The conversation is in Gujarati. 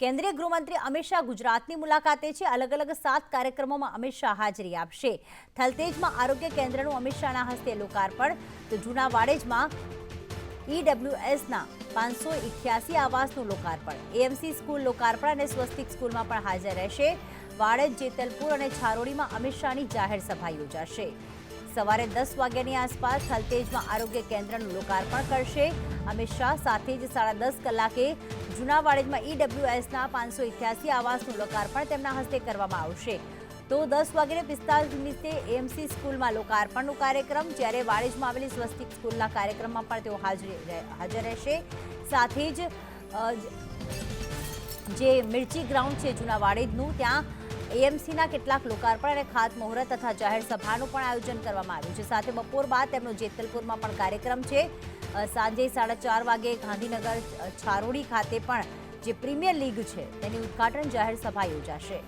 કેન્દ્રીય ગૃહમંત્રી અમિત શાહ ગુજરાતની મુલાકાતે છે. અલગ અલગ સાત કાર્યક્રમોમાં અમિત શાહ હાજરી આપશે. થલતેજમાં આરોગ્ય કેન્દ્રનું અમિત શાહના હસ્તે લોકાર્પણ. તો જૂના વાડેજમાં ઈડબ્લ્યુએસના પાંચસો ઇઠ્યાસી આવાસનું લોકાર્પણ. એએમસી સ્કૂલ લોકાર્પણ અને સ્વસ્તિક સ્કૂલમાં પણ હાજર રહેશે. વાડજ, જેતલપુર અને છારોડીમાં અમિત શાહની જાહેર સભા યોજાશે. સવારે દસ વાગ્યાની આસપાસ થલતેજમાં આરોગ્ય કેન્દ્રનું લોકાર્પણ કરશે. અમિત શાહ સાથે જ સાડા દસ કલાકે જૂના વાડેજમાં ઈડબ્લ્યુએસના પાંચસો ઇઠ્યાસી આવાસનું લોકાર્પણ તેમના હસ્તે કરવામાં આવશે. તો દસ વાગ્યે પિસ્તાલીસ મિનિટે એમસી સ્કૂલમાં લોકાર્પણનો કાર્યક્રમ, જ્યારે વાડેજમાં આવેલી સ્વસ્તિક સ્કૂલના કાર્યક્રમમાં પણ તેઓ હાજરી હાજર રહેશે. સાથે જ- જે મિર્ચી ગ્રાઉન્ડ છે જૂના વાડેજનું ત્યાં એએમસીના કેટલાક લોકાર્પણ અને ખાતમુહૂર્ત તથા જાહેર સભાનું પણ આયોજન કરવામાં આવ્યું છે. સાથે બપોર બાદ તેમનો જેતલપુરમાં પણ કાર્યક્રમ છે. સાંજે સાડા ચાર વાગે ગાંધીનગર છારોડી ખાતે પણ જે પ્રીમિયર લીગ છે, તેની ઉદ્ઘાટન જાહેર સભા યોજાશે.